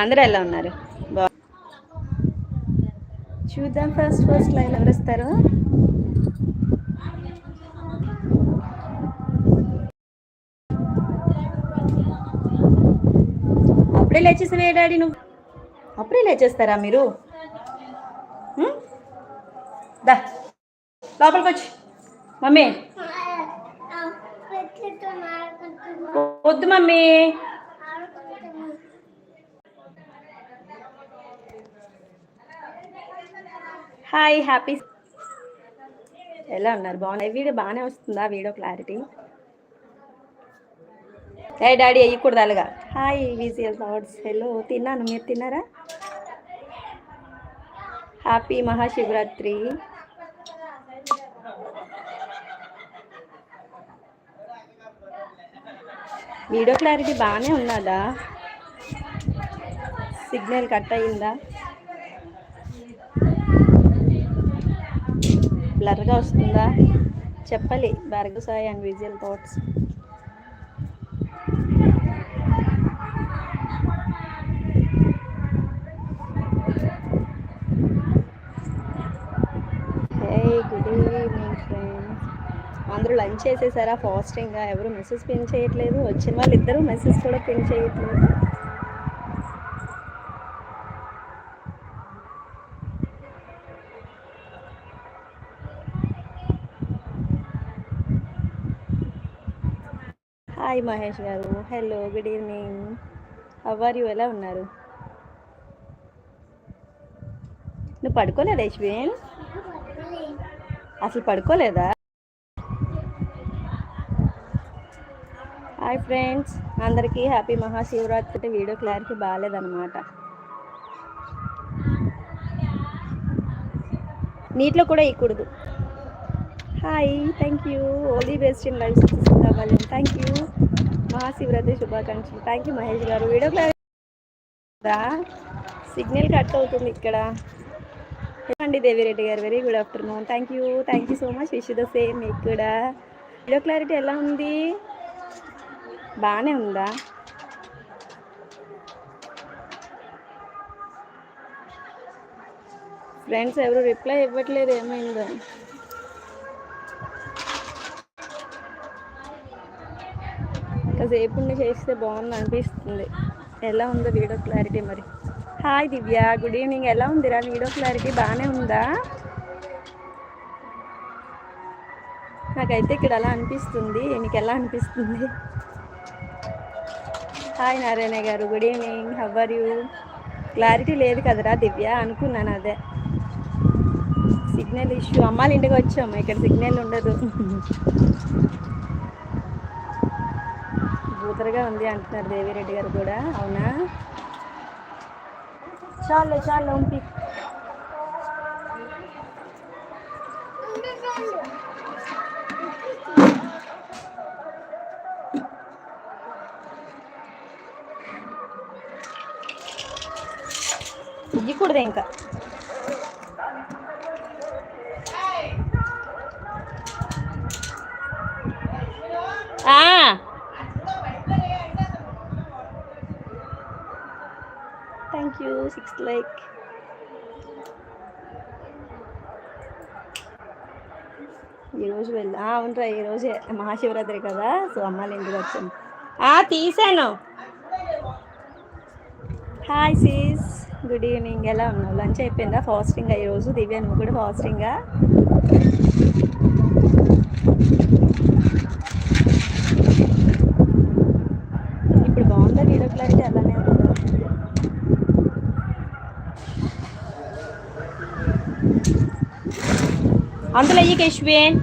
అందరూ ఎలా ఉన్నారు? చూద్దాం ఫస్ట్ ఫస్ట్ లైన్ ఎవరు వస్తారు? అప్పుడే లేచేసావే డాడీ నువ్వు. అప్పుడే లేచేస్తారా మీరు? దా లోపలికి వచ్చి. మమ్మీ. వద్దు మమ్మీ. హాయ్ హ్యాపీ ఎలా ఉన్నారు? బాగున్నాయి వీడియో బాగానే వస్తుందా? Video clarity? ఏ డాడీ వేయకూడదు అలాగా హాయ్ విజియల్ థాట్స్. హలో తిన్నాను. మీరు తిన్నారా? హ్యాపీ మహాశివరాత్రి. వీడియో క్లారిటీ బాగానే ఉన్నదా? సిగ్నల్ కట్ అయిందా? బ్లర్గా వస్తుందా? చెప్పాలి. Bhargava Sai and visual thoughts. Hey good evening friends అందరూ లంచ్ చేసేసారా? ఫాస్టింగ్గా ఎవరు మెసేజ్ పిన్ చేయట్లేదు. వచ్చిన వాళ్ళు ఇద్దరు మెసేజ్ కూడా పిన్ చేయట్లేదు. Hi Mahesh garu. Hello good evening how are you ఎలా ఉన్నారు? నువ్వు పడుకోలేదా యశ్విన్ అసలు పడుకోలేదా? హాయ్ ఫ్రెండ్స్ అందరికీ హ్యాపీ మహాశివరాత్రి. వీడియో క్లారిటీ బాగాలేదన్నమాట. నీటిలో కూడా ఇక్కడదు హాయ్ థ్యాంక్ యూ ఓలీ బెస్ట్ ఇన్ లైఫ్ కావాలి థ్యాంక్ యూ మహాశివరాత్రి శుభాకాంక్షలు. థ్యాంక్ యూ మహేష్ గారు. వీడియో క్లారిటీ సిగ్నల్ కట్ అవుతుంది ఇక్కడ. అండి Devireddy garu. Very good afternoon thank you thank you so much wish the same మీకు కూడా వీడియో క్లారిటీ ఎలా ఉంది? బాగానే ఉందా? ఫ్రెండ్స్ ఎవరు రిప్లై ఇవ్వట్లేదు ఏమైందో? రేపు ఉండి చేస్తే బాగుంది అనిపిస్తుంది. ఎలా ఉందో వీడియో క్లారిటీ మరి. Hi Divya good evening. ఎలా ఉందిరా వీడియో క్లారిటీ? బాగానే ఉందా? నాకైతే ఇక్కడ అలా అనిపిస్తుంది. నీకు ఎలా అనిపిస్తుంది? Hi Narayana garu good evening. How are you clarity లేదు కదరా దివ్య అనుకున్నాను అదే. Signal issue. అమ్మాలి ఇంటికి వచ్చాము. ఇక్కడ సిగ్నల్ ఉండదు. సూపర్గా ఉంది అంటున్నారు దేవిరెడ్డి గారు కూడా. అవునా? చాలు చాలు ఉంపి. ఇయ్యకూడదు ఇంకా. ఆ థ్యాంక్ యూ సిక్స్ లైక్ ఈరోజు వెళ్ళి అవునరా ఈరోజే మహాశివరాత్రి కదా సో అమ్మాళ్ళ ఇంటికి వచ్చాను ఆ, తీసాను. హాయ్ సీస్ గుడ్ ఈవినింగ్ ఎలా ఉన్నావు? లంచ్ అయిపోయిందా? ఫాస్టింగ్ ఈరోజు? దివ్య నువ్వు కూడా ఫాస్టింగా ఇప్పుడు బాగుందా వీడియో క్లారిటీ అలానే ఉందా అందులో అయ్యి కేశ్వేన్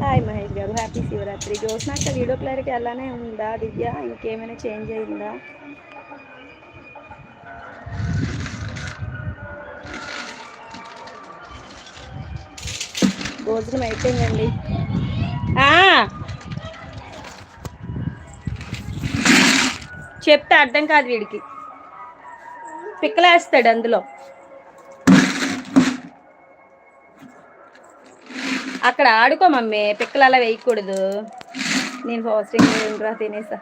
హాయ్ మహేష్ గారు హ్యాపీ శివరాత్రి జ్యోత్స్నాక వీడియో క్లారిటీ అలానే ఉందా దివ్య ఇంకేమైనా చేంజ్ అయిందా భోజనం అయిపోయిందండి చెప్తే అర్థం కాదు వీడికి పిక్కలేస్తాడు అందులో అక్కడ ఆడుకో మమ్మీ పిక్కలు అలా వేయకూడదు. నేను ఫాస్టింగ్ రా తినేసా.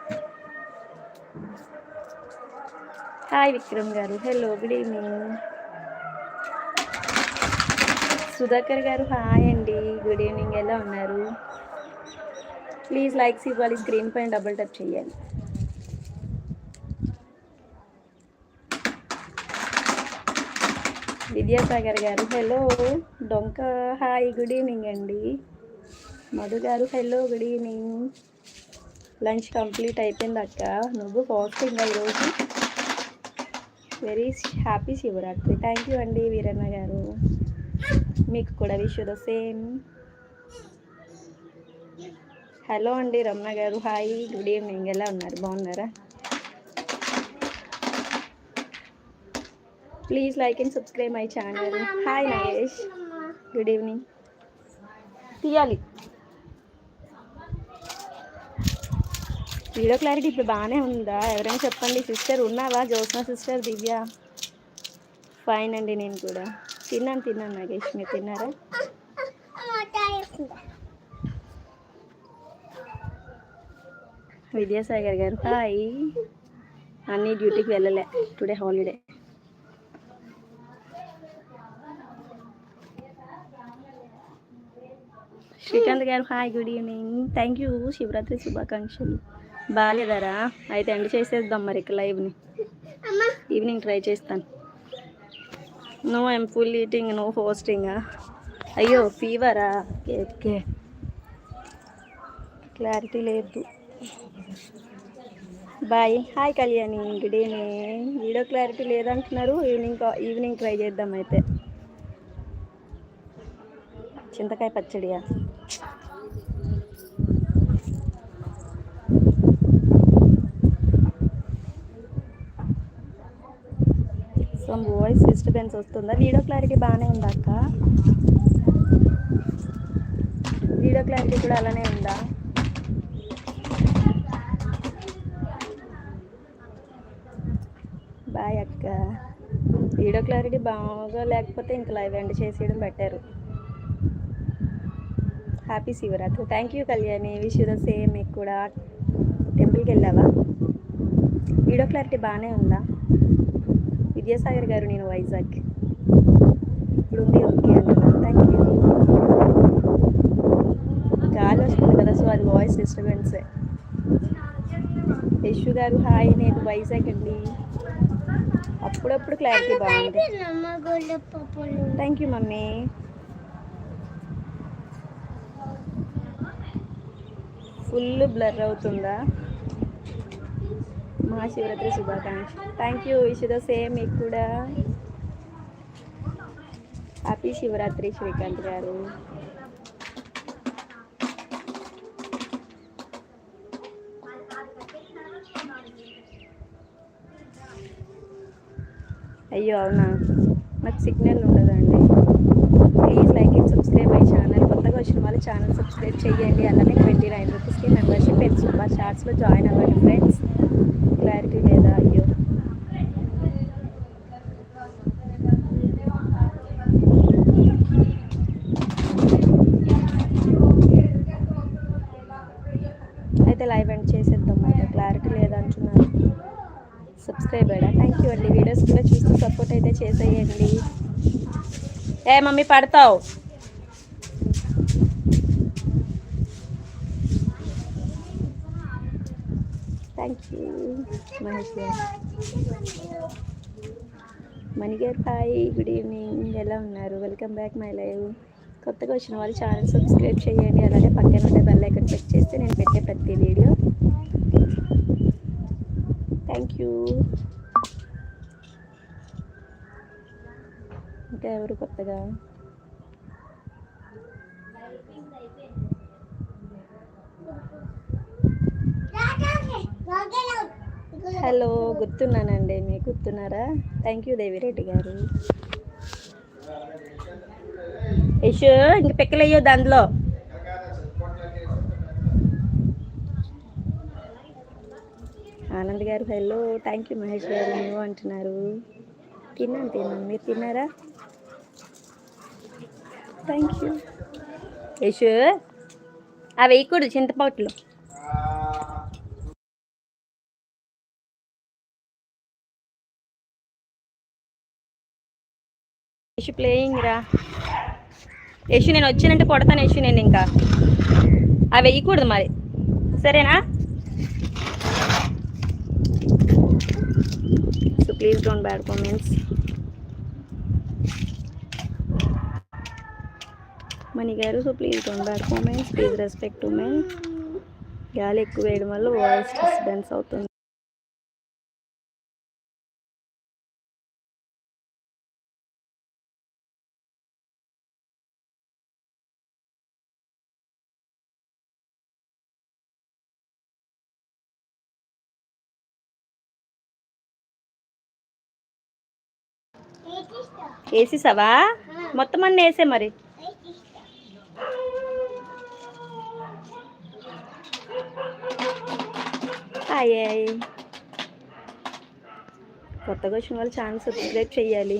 హాయ్ విక్రమ్ గారు హలో గుడ్ ఈవినింగ్ సుధాకర్ గారు హాయ్ అండి గుడ్ ఈవినింగ్ ఎలా ఉన్నారు? ప్లీజ్ లైక్స్ ఇవ్వాలి స్క్రీన్ పైన డబుల్ టచ్ చేయాలి. విద్యాసాగర్ గారు. హలో డొంక హాయ్ గుడ్ ఈవినింగ్ అండి. Madhu garu hello good evening. Lunch complete అయిపోయింది అక్క. నువ్వు ఫాస్టింగ్ ఈరోజు very happy Shivratri. Thank you అండి వీరన్న గారు. మీకు కూడా విష్ ద సేమ్ హలో అండి రమణ గారు. హాయ్ గుడ్ ఈవినింగ్ ఎలా ఉన్నారు? బాగున్నారా? Please like and subscribe my channel hi Nagesh good evening తీయాలి. వీడియో క్లారిటీ ఇప్పుడు బాగానే ఉందా? ఎవరైనా చెప్పండి. సిస్టర్ ఉన్నావా? జ్యోత్స్న సిస్టర్ దివ్య? ఫైన్ అండి నేను కూడా. తిన్నాను తిన్నాను నాగేష్ మీరు తిన్నారా? విద్యాసాగర్ గారు. హాయ్ అన్ని డ్యూటీకి వెళ్ళలే. Today holiday Srikanth garu hi good evening. Thank you Shivratri శుభాకాంక్షలు. బాగాలేదారా అయితే ఎండ్ చేసేద్దాం మరి ఇక లైవ్ని ఈవినింగ్ ట్రై చేస్తాను. No I'm full eating no hosting అయ్యో ఫీవరా ఓకే ఓకే క్లారిటీ లేదు. Bye hi Kalyani good evening video clarity లేదంటున్నారు. ఈవినింగ్ ఈవినింగ్ ట్రై చేద్దాం అయితే. చింతకాయ పచ్చడియా? సో వాయిస్ డిస్టర్బెన్స్ వస్తుందా? వీడియో క్లారిటీ బాగానే ఉందా అక్క? వీడియో క్లారిటీ కూడా అలానే ఉందా? బాయ్ అక్క. వీడియో క్లారిటీ బాగా లేకపోతే ఇంకా లైవ్ ఎండ్ చేసేయడం better happy Shivratri thank you Kalyani wish the same మీకు కూడా టెంపుల్కి వెళ్ళావా? వీడియో క్లారిటీ బాగానే ఉందా? విద్యాసాగర్ గారు నేను వైజాగ్. ఇప్పుడు ఉంది ఓకే అంటున్నాను థ్యాంక్ యూ గాలి వస్తుంది కదా సో అది వాయిస్ డిస్టర్బెన్సే యశు గారు హాయ్ నేను వైజాగ్ అండి. అప్పుడప్పుడు క్లారిటీ బాగుంది. Thank you mummy. Full blur అవుతుందా? Mahashivratri శుభాకాంక్ష thank you wish the same మీకు కూడా. హ్యాపీ శివరాత్రి శ్రీకాంత్ గారు. అయ్యో అవునా? నాకు సిగ్నల్ ఉండదండి please like and subscribe my channel కొత్తగా వచ్చిన వాళ్ళు ఛానల్ సబ్స్క్రైబ్ చేయండి. అలానే ట్వంటీ నైన్ రూపీస్కి మెంబర్షిప్ అండ్ సూపర్ షార్ట్స్లో జాయిన్ అవ్వండి ఫ్రెండ్స్ క్లారిటీ లేదా? అయ్యో. అయితే లైవ్ ఎండ్ చేసేద్దాం అయితే క్లారిటీ లేదంటున్నారు సబ్స్క్రైబ్ అయ్యా థ్యాంక్ యూ అండి. వీడియోస్ కూడా చూస్తూ సపోర్ట్ అయితే చేసేయండి. ఏ మమ్మీ పడతావు? థ్యాంక్ యూ మహేష్ గారు మణిగారు హాయ్ గుడ్ ఈవినింగ్ ఎలా ఉన్నారు? వెల్కమ్ బ్యాక్ మై లైవ్ కొత్తగా వచ్చిన వాళ్ళు ఛానల్ సబ్స్క్రైబ్ చేయండి. అలాగే పక్కన ఉండే బెల్ ఐకన్ క్లిక్ చేస్తే నేను పెట్టే ప్రతి వీడియో థ్యాంక్ యూ ఇంకా ఎవరు కొత్తగా? హలో గుర్తున్నానండి. మీకు గుర్తున్నారా? థ్యాంక్ యూ దేవిరెడ్డి గారు. యశు ఇంక పిక్కలయ్యో దాంట్లో ఆనంద్ గారు హలో థ్యాంక్ యూ మహేష్ గారు నువ్వు అంటున్నారు. తిన్నాను తిన్నాను. మీరు తిన్నారా? థ్యాంక్ యూ యశు అవి వేయకూడదు చింతపాట్లు యశు ప్లేయింగ్ రా. యశు నేను వచ్చినంటే కొడతాను యశు నేను ఇంకా. అవి వేయకూడదు మరి. సరేనా? So please don't bad comments. Mani garu so please don't bad comments. Please respect to men గాలి ఎక్కువ వేయడం వల్ల వాయిస్ డిస్టర్బెన్స్ అవుతుంది. వేసేసావా? మొత్తం అన్నీ వేసే మరి. హాయ్ కొత్తగా వచ్చిన వాళ్ళు ఛానల్ సబ్స్క్రైబ్ చేయాలి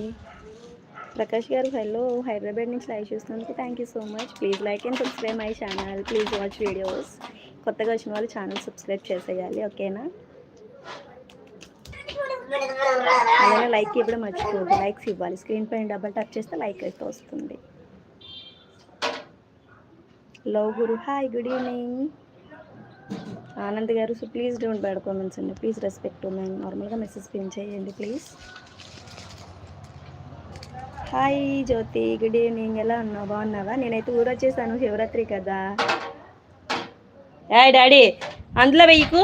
ప్రకాష్ గారు హలో హైదరాబాద్ నుంచి live చూస్తున్నందుకు thank you so much please like and subscribe my channel please watch videos కొత్తగా వచ్చిన వాళ్ళు ఛానల్ సబ్స్క్రైబ్ చేసేయాలి ఓకేనా? అలానే లైక్ ఇవ్వడం మర్చిపోదు లైక్స్ ఇవ్వాలి. స్క్రీన్ పైన డబల్ టచ్ చేస్తే లైక్ అయితే వస్తుంది. Love Guru. Hi good evening Anand garu so please don't bad comments అండి. ప్లీజ్ రెస్పెక్ట్ మ్యామ్ నార్మల్గా మెసేజ్ పిన్ చేయండి please hi Jyothi. Good evening ఎలా ఉన్నావు? బాగున్నావా? నేనైతే ఊరు వచ్చేసాను. శివరాత్రి కదా. డాడీ. అందులో వెయ్యకు.